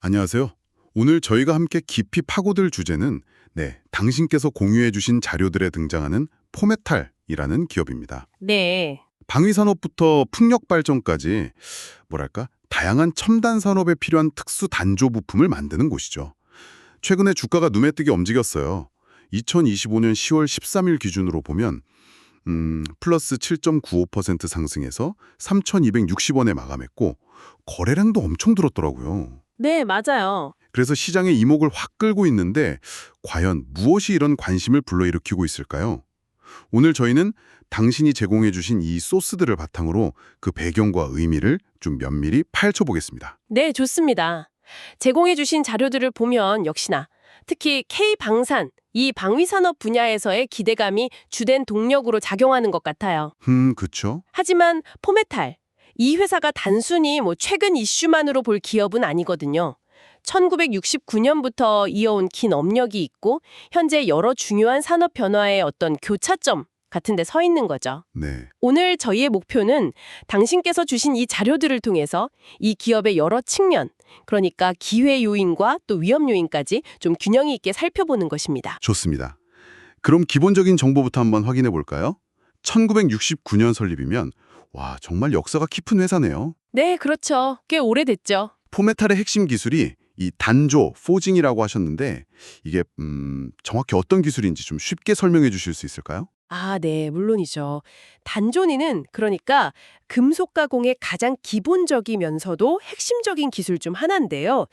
안녕하세요. 오늘 저희가 함께 깊이 파고들 주제는 네, 당신께서 공유해 주신 자료들에 등장하는 포메탈이라는 기업입니다. 네. 방위산업부터 풍력발전까지 뭐랄까 다양한 첨단 산업에 필요한 특수 단조 부품을 만드는 곳이죠. 최근에 주가가 눈에 띄게 움직였어요. 2025년 10월 13일 기준으로 보면 음, 플러스 7.95% 상승해서 3,260원에 마감했고 거래량도 엄청 들었더라고요. 네, 맞아요. 그래서 시장의 이목을 확 끌고 있는데 과연 무엇이 이런 관심을 불러일으키고 있을까요? 오늘 저희는 당신이 제공해 주신 이 소스들을 바탕으로 그 배경과 의미를 좀 면밀히 파헤쳐 보겠습니다. 네, 좋습니다. 제공해 주신 자료들을 보면 역시나 특히 K방산, 이 방위산업 분야에서의 기대감이 주된 동력으로 작용하는 것 같아요. 음, 그쵸? 하지만 포메탈, 이 회사가 단순히 뭐 최근 이슈만으로 볼 기업은 아니거든요. 1969년부터 이어온 긴 업력이 있고 현재 여러 중요한 산업 변화의 어떤 교차점 같은 데 서 있는 거죠. 네. 오늘 저희의 목표는 당신께서 주신 이 자료들을 통해서 이 기업의 여러 측면, 그러니까 기회 요인과 또 위험 요인까지 좀 균형이 있게 살펴보는 것입니다. 좋습니다. 그럼 기본적인 정보부터 한번 확인해 볼까요? 1969년 설립이면 와, 정말 역사가 깊은 회사네요. 네, 그렇죠. 꽤 오래됐죠. 포메탈의 핵심 기술이 이 단조, 포징이라고 하셨는데 이게 음, 정확히 어떤 기술인지 좀 쉽게 설명해 주실 수 있을까요? 아, 네, 물론이죠. 단조니는 그러니까 금속 가공의 가장 기본적이면서도 핵심적인 기술 중 하나인데요.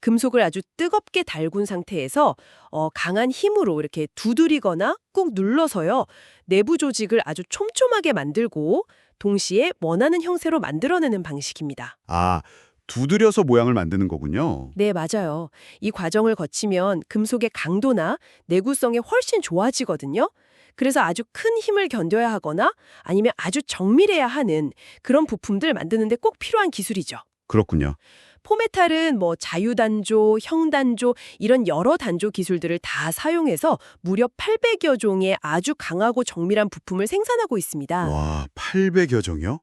금속을 아주 뜨겁게 달군 상태에서 어, 강한 힘으로 이렇게 두드리거나 꾹 눌러서요. 내부 조직을 아주 촘촘하게 만들고 동시에 원하는 형태로 만들어내는 방식입니다. 아, 두드려서 모양을 만드는 거군요. 네, 맞아요. 이 과정을 거치면 금속의 강도나 내구성이 훨씬 좋아지거든요. 그래서 아주 큰 힘을 견뎌야 하거나 아니면 아주 정밀해야 하는 그런 부품들 만드는데 꼭 필요한 기술이죠. 그렇군요. 포메탈은 뭐 자유단조, 형단조 이런 여러 단조 기술들을 다 사용해서 무려 800여 종의 아주 강하고 정밀한 부품을 생산하고 있습니다. 와, 800여 종이요?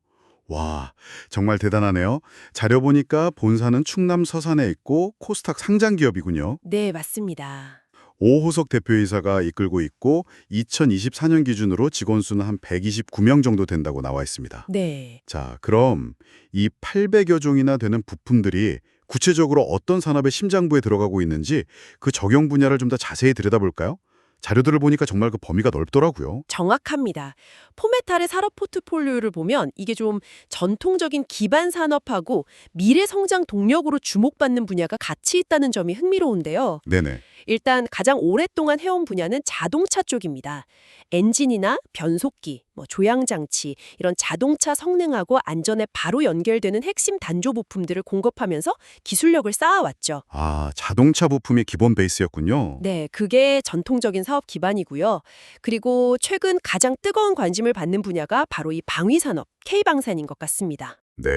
와, 정말 대단하네요. 자료 보니까 본사는 충남 서산에 있고 코스닥 상장 기업이군요. 네, 맞습니다. 오호석 대표이사가 이끌고 있고 2024년 기준으로 직원 수는 한 129명 정도 된다고 나와 있습니다. 네. 자, 그럼 이 800여 종이나 되는 부품들이 구체적으로 어떤 산업의 심장부에 들어가고 있는지 그 적용 분야를 좀 더 자세히 들여다볼까요? 자료들을 보니까 정말 그 범위가 넓더라고요. 정확합니다. 포메탈의 산업 포트폴리오를 보면 이게 좀 전통적인 기반 산업하고 미래 성장 동력으로 주목받는 분야가 같이 있다는 점이 흥미로운데요. 네네. 일단 가장 오랫동안 해온 분야는 자동차 쪽입니다. 엔진이나 변속기, 뭐 조향장치 이런 자동차 성능하고 안전에 바로 연결되는 핵심 단조 부품들을 공급하면서 기술력을 쌓아왔죠. 아, 자동차 부품이 기본 베이스였군요. 네, 그게 전통적인 사업 기반이고요. 그리고 최근 가장 뜨거운 관심을 받는 분야가 바로 이 방위산업, K방산인 것 같습니다. 네,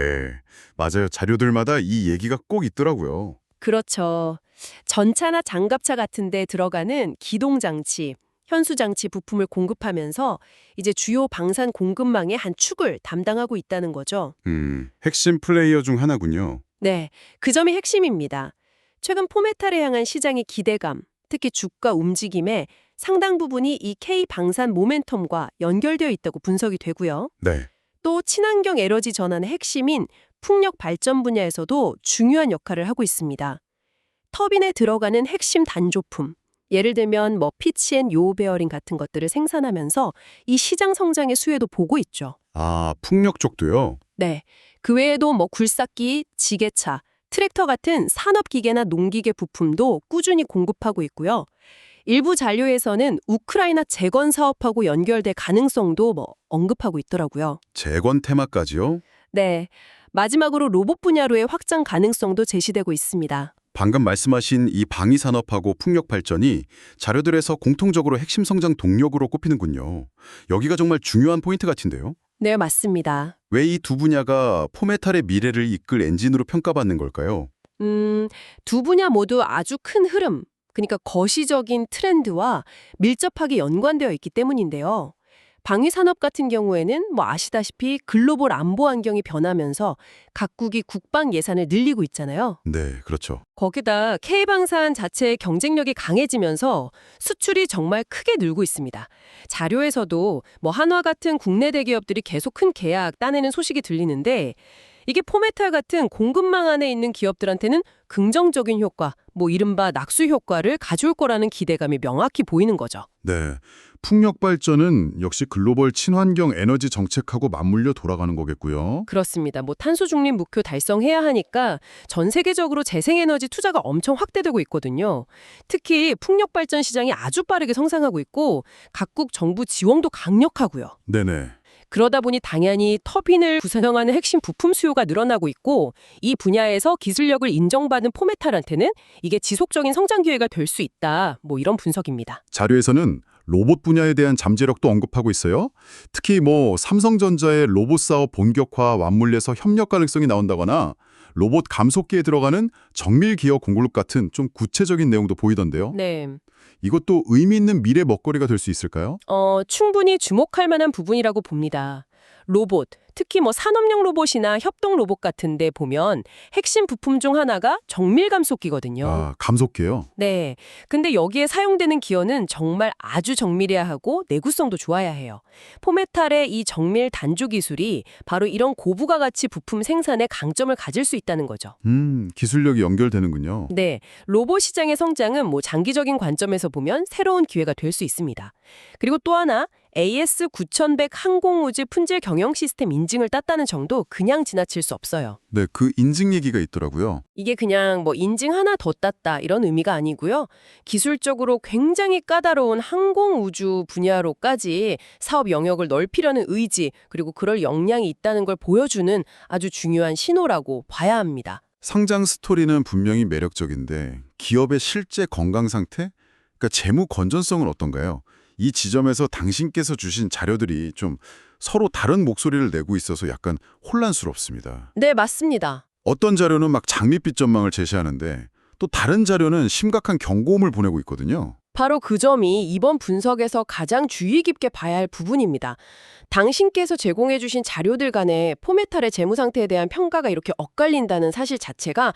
맞아요. 자료들마다 이 얘기가 꼭 있더라고요. 그렇죠. 전차나 장갑차 같은 데 들어가는 기동장치, 현수장치 부품을 공급하면서 이제 주요 방산 공급망의 한 축을 담당하고 있다는 거죠. 음, 핵심 플레이어 중 하나군요. 네, 그 점이 핵심입니다. 최근 포메탈에 향한 시장의 기대감, 특히 주가 움직임에 상당 부분이 이 K 방산 모멘텀과 연결되어 있다고 분석이 되고요. 네. 또 친환경 에너지 전환의 핵심인 풍력 발전 분야에서도 중요한 역할을 하고 있습니다. 터빈에 들어가는 핵심 단조품, 예를 들면 뭐 피치앤 요 베어링 같은 것들을 생산하면서 이 시장 성장의 수혜도 보고 있죠. 아, 풍력 쪽도요? 네. 그 외에도 뭐 굴삭기, 지게차, 트랙터 같은 산업기계나 농기계 부품도 꾸준히 공급하고 있고요. 일부 잔료에서는 우크라이나 재건 사업하고 연결될 가능성도 뭐 언급하고 있더라고요. 재건 테마까지요? 네. 마지막으로 로봇 분야로의 확장 가능성도 제시되고 있습니다. 방금 말씀하신 이 방위 산업하고 풍력 발전이 자료들에서 공통적으로 핵심 성장 동력으로 꼽히는군요. 여기가 정말 중요한 포인트 같은데요. 네, 맞습니다. 왜 이 두 분야가 포메탈의 미래를 이끌 엔진으로 평가받는 걸까요? 음, 두 분야 모두 아주 큰 흐름, 그러니까 거시적인 트렌드와 밀접하게 연관되어 있기 때문인데요. 방위 산업 같은 경우에는 뭐 아시다시피 글로벌 안보 환경이 변하면서 각국이 국방 예산을 늘리고 있잖아요. 네, 그렇죠. 거기다 K방산 자체의 경쟁력이 강해지면서 수출이 정말 크게 늘고 있습니다. 자료에서도 뭐 한화 같은 국내 대기업들이 계속 큰 계약 따내는 소식이 들리는데 이게 포메탈 같은 공급망 안에 있는 기업들한테는 긍정적인 효과, 뭐 이른바 낙수 효과를 가져올 거라는 기대감이 명확히 보이는 거죠. 네. 풍력 발전은 역시 글로벌 친환경 에너지 정책하고 맞물려 돌아가는 거겠고요. 그렇습니다. 뭐 탄소 중립 목표 달성해야 하니까 전 세계적으로 재생에너지 투자가 엄청 확대되고 있거든요. 특히 풍력 발전 시장이 아주 빠르게 성장하고 있고 각국 정부 지원도 강력하고요. 네네. 그러다 보니 당연히 터빈을 구성하는 핵심 부품 수요가 늘어나고 있고 이 분야에서 기술력을 인정받은 포메탈한테는 이게 지속적인 성장 기회가 될 수 있다. 뭐 이런 분석입니다. 자료에서는 로봇 분야에 대한 잠재력도 언급하고 있어요. 특히 뭐 삼성전자의 로봇 사업 본격화 맞물려서 협력 가능성이 나온다거나 로봇 감속기에 들어가는 정밀 기어 공급력 같은 좀 구체적인 내용도 보이던데요. 네. 이것도 의미 있는 미래 먹거리가 될 수 있을까요? 어, 충분히 주목할 만한 부분이라고 봅니다. 로봇, 특히 뭐 산업용 로봇이나 협동 로봇 같은 데 보면 핵심 부품 중 하나가 정밀 감속기거든요. 아, 감속기요. 네. 근데 여기에 사용되는 기어는 정말 아주 정밀해야 하고 내구성도 좋아야 해요. 포메탈의 이 정밀 단조 기술이 바로 이런 고부가 가치 부품 생산에 강점을 가질 수 있다는 거죠. 음, 기술력이 연결되는군요. 네. 로봇 시장의 성장은 뭐 장기적인 관점에서 보면 새로운 기회가 될 수 있습니다. 그리고 또 하나 AS 9100 항공우주 품질 경영 시스템 인증을 땄다는 정도 그냥 지나칠 수 없어요. 네, 그 인증 얘기가 있더라고요. 이게 그냥 뭐 인증 하나 더 땄다 이런 의미가 아니고요. 기술적으로 굉장히 까다로운 항공우주 분야로까지 사업 영역을 넓히려는 의지 그리고 그럴 역량이 있다는 걸 보여주는 아주 중요한 신호라고 봐야 합니다. 상장 스토리는 분명히 매력적인데 기업의 실제 건강 상태? 그러니까 재무 건전성은 어떤가요? 이 지점에서 당신께서 주신 자료들이 좀 서로 다른 목소리를 내고 있어서 약간 혼란스럽습니다. 네, 맞습니다. 어떤 자료는 막 장밋빛 전망을 제시하는데 또 다른 자료는 심각한 경고음을 보내고 있거든요. 바로 그 점이 이번 분석에서 가장 주의 깊게 봐야 할 부분입니다. 당신께서 제공해 주신 자료들 간에 포메탈의 재무 상태에 대한 평가가 이렇게 엇갈린다는 사실 자체가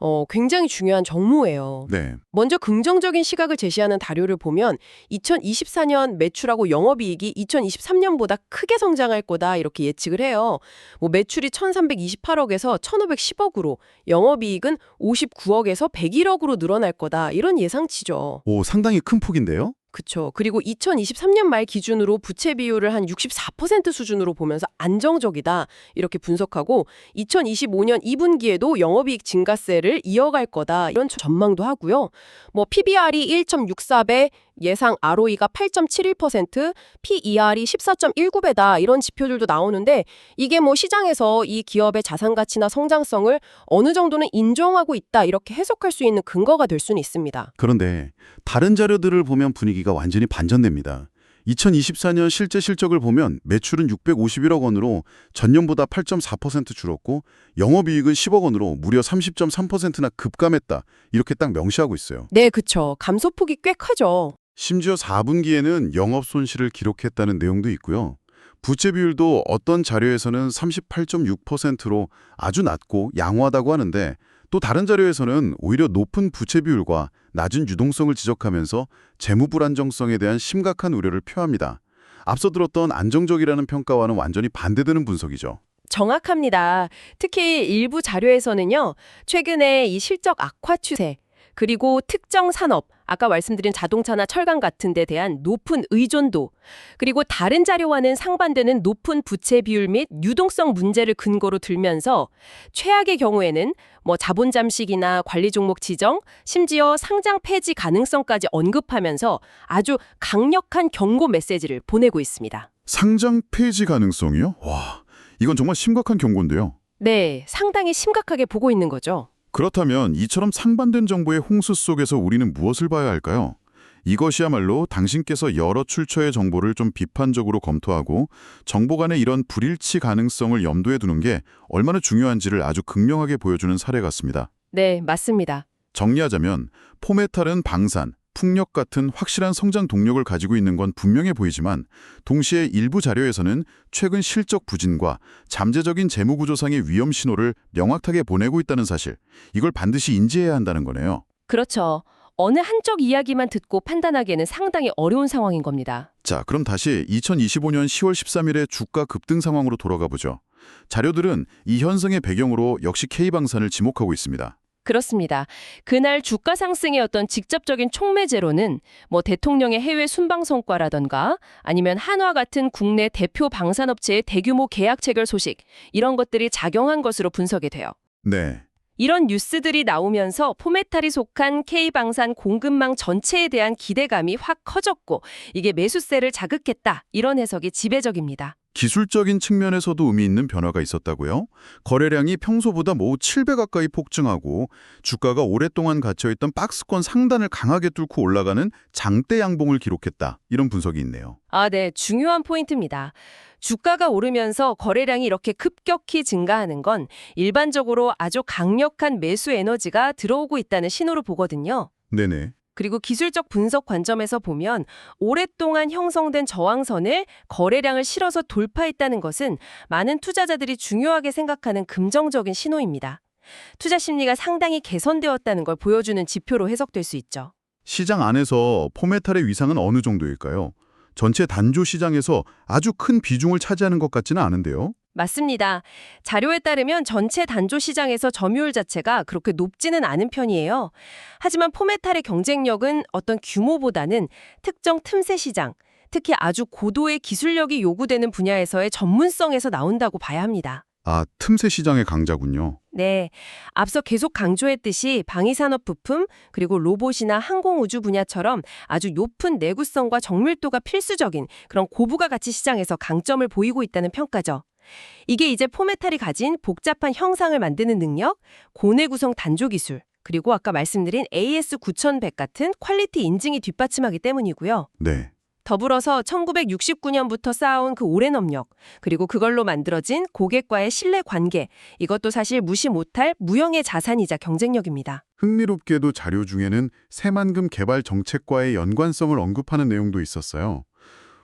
어, 굉장히 중요한 정모예요. 네. 먼저 긍정적인 시각을 제시하는 자료를 보면 2024년 매출하고 영업이익이 2023년보다 크게 성장할 거다 이렇게 예측을 해요. 뭐 매출이 1,328억에서 1,510억으로 영업이익은 59억에서 101억으로 늘어날 거다 이런 예상치죠. 오, 상당히 큰 폭인데요? 그쵸. 그리고 2023년 말 기준으로 부채 비율을 한 64% 수준으로 보면서 안정적이다. 이렇게 분석하고 2025년 2분기에도 영업이익 증가세를 이어갈 거다. 이런 전망도 하고요. 뭐 PBR이 1.64배, 예상 ROE가 8.71%, PER이 14.19배다. 이런 지표들도 나오는데 이게 뭐 시장에서 이 기업의 자산 가치나 성장성을 어느 정도는 인정하고 있다. 이렇게 해석할 수 있는 근거가 될 수는 있습니다. 그런데 다른 자료들을 보면 분위기가 완전히 반전됩니다. 2024년 실제 실적을 보면 매출은 651억 원으로 전년보다 8.4% 줄었고 영업이익은 10억 원으로 무려 30.3%나 급감했다. 이렇게 딱 명시하고 있어요. 네, 그쵸. 감소폭이 꽤 크죠. 심지어 4분기에는 영업 손실을 기록했다는 내용도 있고요. 부채 비율도 어떤 자료에서는 38.6%로 아주 낮고 양호하다고 하는데 또 다른 자료에서는 오히려 높은 부채 비율과 낮은 유동성을 지적하면서 재무 불안정성에 대한 심각한 우려를 표합니다. 앞서 들었던 안정적이라는 평가와는 완전히 반대되는 분석이죠. 정확합니다. 특히 일부 자료에서는요, 최근에 이 실적 악화 추세, 그리고 특정 산업, 아까 말씀드린 자동차나 철강 같은 데 대한 높은 의존도, 그리고 다른 자료와는 상반되는 높은 부채 비율 및 유동성 문제를 근거로 들면서 최악의 경우에는 뭐 자본 잠식이나 관리 종목 지정, 심지어 상장 폐지 가능성까지 언급하면서 아주 강력한 경고 메시지를 보내고 있습니다. 상장 폐지 가능성이요? 와, 이건 정말 심각한 경고인데요. 네, 상당히 심각하게 보고 있는 거죠. 그렇다면 이처럼 상반된 정보의 홍수 속에서 우리는 무엇을 봐야 할까요? 이것이야말로 당신께서 여러 출처의 정보를 좀 비판적으로 검토하고 정보 간의 이런 불일치 가능성을 염두에 두는 게 얼마나 중요한지를 아주 극명하게 보여주는 사례 같습니다. 네, 맞습니다. 정리하자면 포메탈은 방산, 풍력 같은 확실한 성장 동력을 가지고 있는 건 분명해 보이지만 동시에 일부 자료에서는 최근 실적 부진과 잠재적인 재무 구조상의 위험 신호를 명확하게 보내고 있다는 사실, 이걸 반드시 인지해야 한다는 거네요. 그렇죠. 어느 한쪽 이야기만 듣고 판단하기에는 상당히 어려운 상황인 겁니다. 자, 그럼 다시 2025년 10월 13일의 주가 급등 상황으로 돌아가 보죠. 자료들은 이 현상의 배경으로 역시 K방산을 지목하고 있습니다. 그렇습니다. 그날 주가 상승의 어떤 직접적인 촉매제로는 뭐 대통령의 해외 순방 성과라던가 아니면 한화 같은 국내 대표 방산업체의 대규모 계약 체결 소식 이런 것들이 작용한 것으로 분석이 돼요. 네. 이런 뉴스들이 나오면서 포메탈이 속한 K방산 공급망 전체에 대한 기대감이 확 커졌고 이게 매수세를 자극했다 이런 해석이 지배적입니다. 기술적인 측면에서도 의미 있는 변화가 있었다고요? 거래량이 평소보다 모두 7배 가까이 폭증하고 주가가 오랫동안 갇혀있던 박스권 상단을 강하게 뚫고 올라가는 장대 양봉을 기록했다. 이런 분석이 있네요. 아, 네. 중요한 포인트입니다. 주가가 오르면서 거래량이 이렇게 급격히 증가하는 건 일반적으로 아주 강력한 매수 에너지가 들어오고 있다는 신호로 보거든요. 네네. 그리고 기술적 분석 관점에서 보면 오랫동안 형성된 저항선을 거래량을 실어서 돌파했다는 것은 많은 투자자들이 중요하게 생각하는 긍정적인 신호입니다. 투자 심리가 상당히 개선되었다는 걸 보여주는 지표로 해석될 수 있죠. 시장 안에서 포메탈의 위상은 어느 정도일까요? 전체 단조 시장에서 아주 큰 비중을 차지하는 것 같지는 않은데요. 맞습니다. 자료에 따르면 전체 단조 시장에서 점유율 자체가 그렇게 높지는 않은 편이에요. 하지만 포메탈의 경쟁력은 어떤 규모보다는 특정 틈새 시장, 특히 아주 고도의 기술력이 요구되는 분야에서의 전문성에서 나온다고 봐야 합니다. 아, 틈새 시장의 강자군요. 네. 앞서 계속 강조했듯이 방위산업 부품, 그리고 로봇이나 항공우주 분야처럼 아주 높은 내구성과 정밀도가 필수적인 그런 고부가 가치 시장에서 강점을 보이고 있다는 평가죠. 이게 이제 포메탈이 가진 복잡한 형상을 만드는 능력, 고내 구성 단조 기술, 그리고 아까 말씀드린 AS9100 같은 퀄리티 인증이 뒷받침하기 때문이고요. 네. 더불어서 1969년부터 쌓아온 그 오랜 업력, 그리고 그걸로 만들어진 고객과의 신뢰 관계, 이것도 사실 무시 못할 무형의 자산이자 경쟁력입니다. 흥미롭게도 자료 중에는 새만금 개발 정책과의 연관성을 언급하는 내용도 있었어요.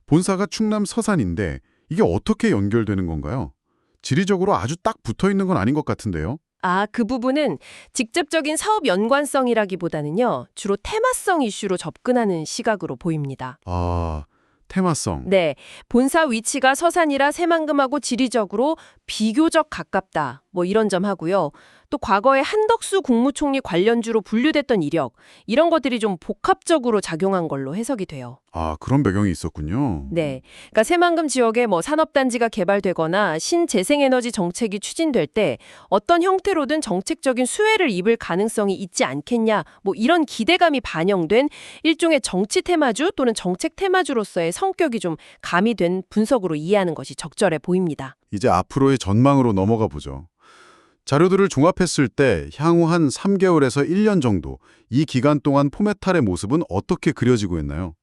본사가 충남 서산인데 이게 어떻게 연결되는 건가요? 지리적으로 아주 딱 붙어 있는 건 아닌 것 같은데요. 아, 그 부분은 직접적인 사업 연관성이라기보다는요, 주로 테마성 이슈로 접근하는 시각으로 보입니다. 아, 테마성. 네, 본사 위치가 서산이라 새만금하고 지리적으로 비교적 가깝다. 뭐 이런 점 하고요. 또 과거에 한덕수 국무총리 관련주로 분류됐던 이력, 이런 것들이 좀 복합적으로 작용한 걸로 해석이 돼요. 아, 그런 배경이 있었군요. 네. 그러니까 새만금 지역에 뭐 산업단지가 개발되거나 신재생에너지 정책이 추진될 때 어떤 형태로든 정책적인 수혜를 입을 가능성이 있지 않겠냐, 뭐 이런 기대감이 반영된 일종의 정치 테마주 또는 정책 테마주로서의 성격이 좀 가미된 분석으로 이해하는 것이 적절해 보입니다. 이제 앞으로의 전망으로 넘어가 보죠. 자료들을 종합했을 때 향후 한 3개월에서 1년 정도 이 기간 동안 포메탈의 모습은 어떻게 그려지고 있나요?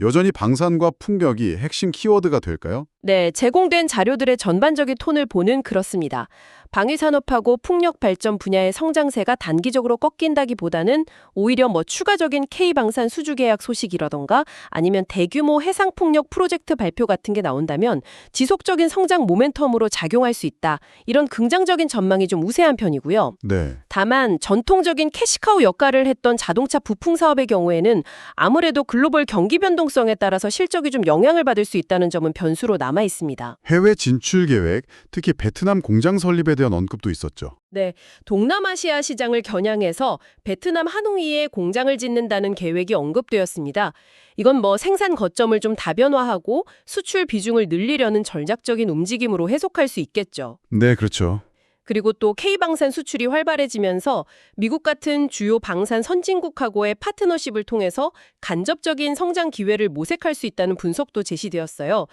여전히 방산과 풍력이 핵심 키워드가 될까요? 네, 제공된 자료들의 전반적인 톤을 보는 그렇습니다. 방위산업하고 풍력 발전 분야의 성장세가 단기적으로 꺾인다기보다는 오히려 뭐 추가적인 K방산 수주 계약 소식이라던가 아니면 대규모 해상 풍력 프로젝트 발표 같은 게 나온다면 지속적인 성장 모멘텀으로 작용할 수 있다. 이런 긍정적인 전망이 좀 우세한 편이고요. 네. 다만 전통적인 캐시카우 역할을 했던 자동차 부품 사업의 경우에는 아무래도 글로벌 경기 변동성에 따라서 실적이 좀 영향을 받을 수 있다는 점은 변수로 남아 있습니다. 해외 진출 계획, 특히 베트남 공장 설립에 대한 언급도 있었죠. 네, 동남아시아 시장을 겨냥해서 베트남 하노이에 공장을 짓는다는 계획이 언급되었습니다. 이건 뭐 생산 거점을 좀 다변화하고 수출 비중을 늘리려는 전략적인 움직임으로 해석할 수 있겠죠. 네, 그렇죠. 그리고 또 K방산 수출이 활발해지면서 미국 같은 주요 방산 선진국하고의 파트너십을 통해서 간접적인 성장 기회를 모색할 수 있다는 분석도 제시되었어요.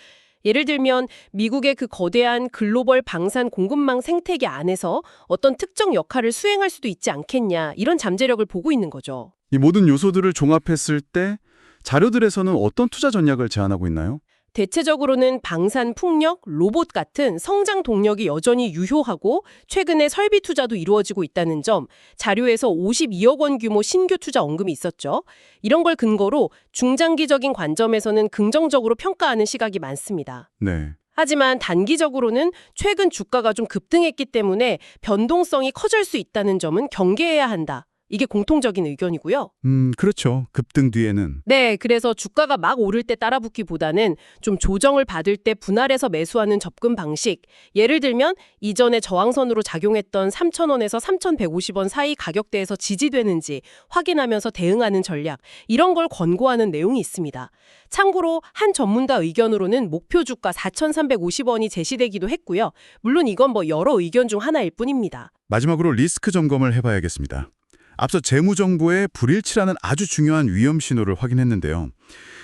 예를 들면 미국의 그 거대한 글로벌 방산 공급망 생태계 안에서 어떤 특정 역할을 수행할 수도 있지 않겠냐 이런 잠재력을 보고 있는 거죠. 이 모든 요소들을 종합했을 때 자료들에서는 어떤 투자 전략을 제안하고 있나요? 대체적으로는 방산, 풍력, 로봇 같은 성장 동력이 여전히 유효하고 최근에 설비 투자도 이루어지고 있다는 점, 자료에서 52억 원 규모 신규 투자 언급이 있었죠. 이런 걸 근거로 중장기적인 관점에서는 긍정적으로 평가하는 시각이 많습니다. 네. 하지만 단기적으로는 최근 주가가 좀 급등했기 때문에 변동성이 커질 수 있다는 점은 경계해야 한다. 이게 공통적인 의견이고요. 음, 그렇죠. 급등 뒤에는 네, 그래서 주가가 막 오를 때 따라붙기보다는 좀 조정을 받을 때 분할해서 매수하는 접근 방식. 예를 들면 이전에 저항선으로 작용했던 3,000원에서 3,150원 사이 가격대에서 지지되는지 확인하면서 대응하는 전략. 이런 걸 권고하는 내용이 있습니다. 참고로 한 전문가 의견으로는 목표 주가 4,350원이 제시되기도 했고요. 물론 이건 뭐 여러 의견 중 하나일 뿐입니다. 마지막으로 리스크 점검을 해봐야겠습니다. 앞서 재무정보의 불일치라는 아주 중요한 위험 신호를 확인했는데요.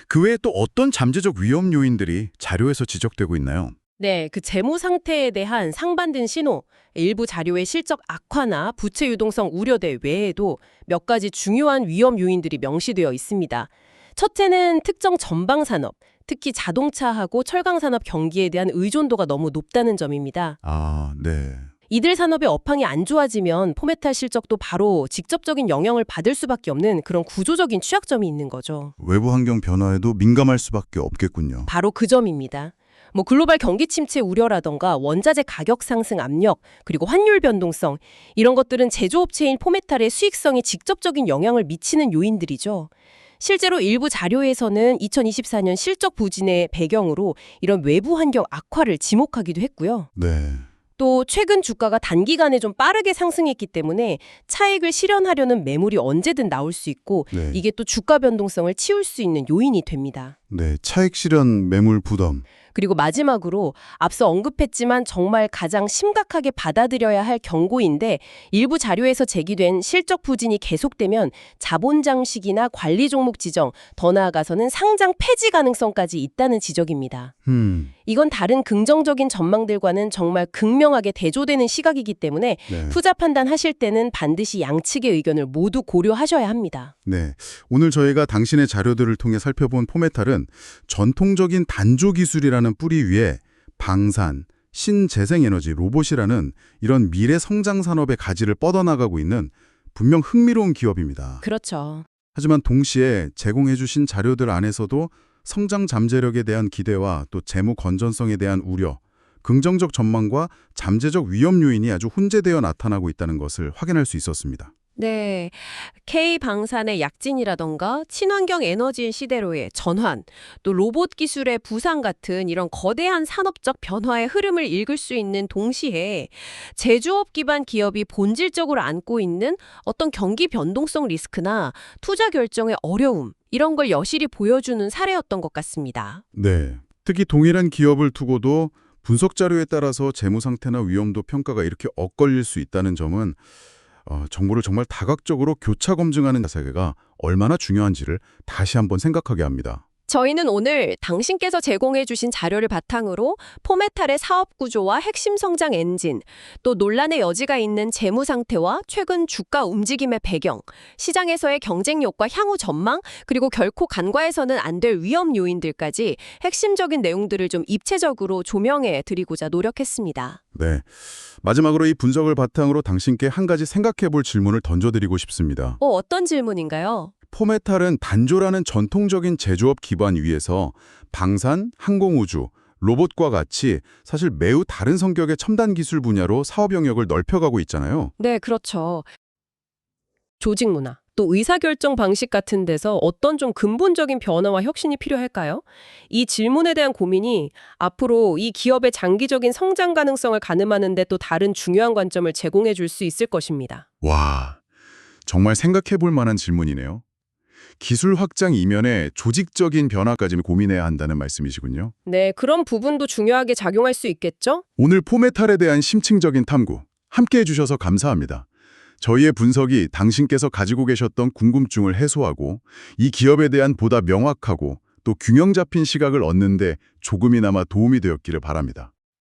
그 외에 또 어떤 잠재적 위험 요인들이 자료에서 지적되고 있나요? 네, 그 재무 상태에 대한 상반된 신호, 일부 자료의 실적 악화나 부채 유동성 우려대 외에도 몇 가지 중요한 위험 요인들이 명시되어 있습니다. 첫째는 특정 전방 산업, 특히 자동차하고 철강 산업 경기에 대한 의존도가 너무 높다는 점입니다. 아, 네. 이들 산업의 업황이 안 좋아지면 포메탈 실적도 바로 직접적인 영향을 받을 수밖에 없는 그런 구조적인 취약점이 있는 거죠. 외부 환경 변화에도 민감할 수밖에 없겠군요. 바로 그 점입니다. 뭐 글로벌 경기 침체 우려라던가 원자재 가격 상승 압력, 그리고 환율 변동성 이런 것들은 제조업체인 포메탈의 수익성에 직접적인 영향을 미치는 요인들이죠. 실제로 일부 자료에서는 2024년 실적 부진의 배경으로 이런 외부 환경 악화를 지목하기도 했고요. 네. 또 최근 주가가 단기간에 좀 빠르게 상승했기 때문에 차익을 실현하려는 매물이 언제든 나올 수 있고 네. 이게 또 주가 변동성을 치울 수 있는 요인이 됩니다. 네, 차익 실현 매물 부담. 그리고 마지막으로 앞서 언급했지만 정말 가장 심각하게 받아들여야 할 경고인데 일부 자료에서 제기된 실적 부진이 계속되면 자본 장식이나 관리 종목 지정, 더 나아가서는 상장 폐지 가능성까지 있다는 지적입니다. 음. 이건 다른 긍정적인 전망들과는 정말 극명하게 대조되는 시각이기 때문에 네. 투자 판단하실 때는 반드시 양측의 의견을 모두 고려하셔야 합니다. 네. 오늘 저희가 당신의 자료들을 통해 살펴본 포메탈은 전통적인 단조 기술이라는 뿌리 위에 방산, 신재생에너지, 로봇이라는 이런 미래 성장 산업의 가지를 뻗어나가고 있는 분명 흥미로운 기업입니다. 그렇죠. 하지만 동시에 제공해 주신 자료들 안에서도 성장 잠재력에 대한 기대와 또 재무 건전성에 대한 우려, 긍정적 전망과 잠재적 위험 요인이 아주 혼재되어 나타나고 있다는 것을 확인할 수 있었습니다. 네. K방산의 약진이라던가 친환경 에너지 시대로의 전환, 또 로봇 기술의 부상 같은 이런 거대한 산업적 변화의 흐름을 읽을 수 있는 동시에 제조업 기반 기업이 본질적으로 안고 있는 어떤 경기 변동성 리스크나 투자 결정의 어려움, 이런 걸 여실히 보여주는 사례였던 것 같습니다. 네. 특히 동일한 기업을 두고도 분석 자료에 따라서 재무 상태나 위험도 평가가 이렇게 엇갈릴 수 있다는 점은 어, 정보를 정말 다각적으로 교차 검증하는 자세가 얼마나 중요한지를 다시 한번 생각하게 합니다. 저희는 오늘 당신께서 제공해 주신 자료를 바탕으로 포메탈의 사업 구조와 핵심 성장 엔진, 또 논란의 여지가 있는 재무 상태와 최근 주가 움직임의 배경, 시장에서의 경쟁력과 향후 전망, 그리고 결코 간과해서는 안 될 위험 요인들까지 핵심적인 내용들을 좀 입체적으로 조명해 드리고자 노력했습니다. 네. 마지막으로 이 분석을 바탕으로 당신께 한 가지 생각해 볼 질문을 던져드리고 싶습니다. 어, 어떤 질문인가요? 포메탈은 단조라는 전통적인 제조업 기반 위에서 방산, 항공우주, 로봇과 같이 사실 매우 다른 성격의 첨단 기술 분야로 사업 영역을 넓혀가고 있잖아요. 네, 그렇죠. 조직 문화, 또 의사결정 방식 같은 데서 어떤 좀 근본적인 변화와 혁신이 필요할까요? 이 질문에 대한 고민이 앞으로 이 기업의 장기적인 성장 가능성을 가늠하는 데 또 다른 중요한 관점을 제공해 줄 수 있을 것입니다. 와, 정말 생각해 볼 만한 질문이네요. 기술 확장 이면에 조직적인 변화까지 고민해야 한다는 말씀이시군요. 네, 그런 부분도 중요하게 작용할 수 있겠죠? 오늘 포메탈에 대한 심층적인 탐구 함께 해주셔서 감사합니다. 저희의 분석이 당신께서 가지고 계셨던 궁금증을 해소하고 이 기업에 대한 보다 명확하고 또 균형 잡힌 시각을 얻는 데 조금이나마 도움이 되었기를 바랍니다.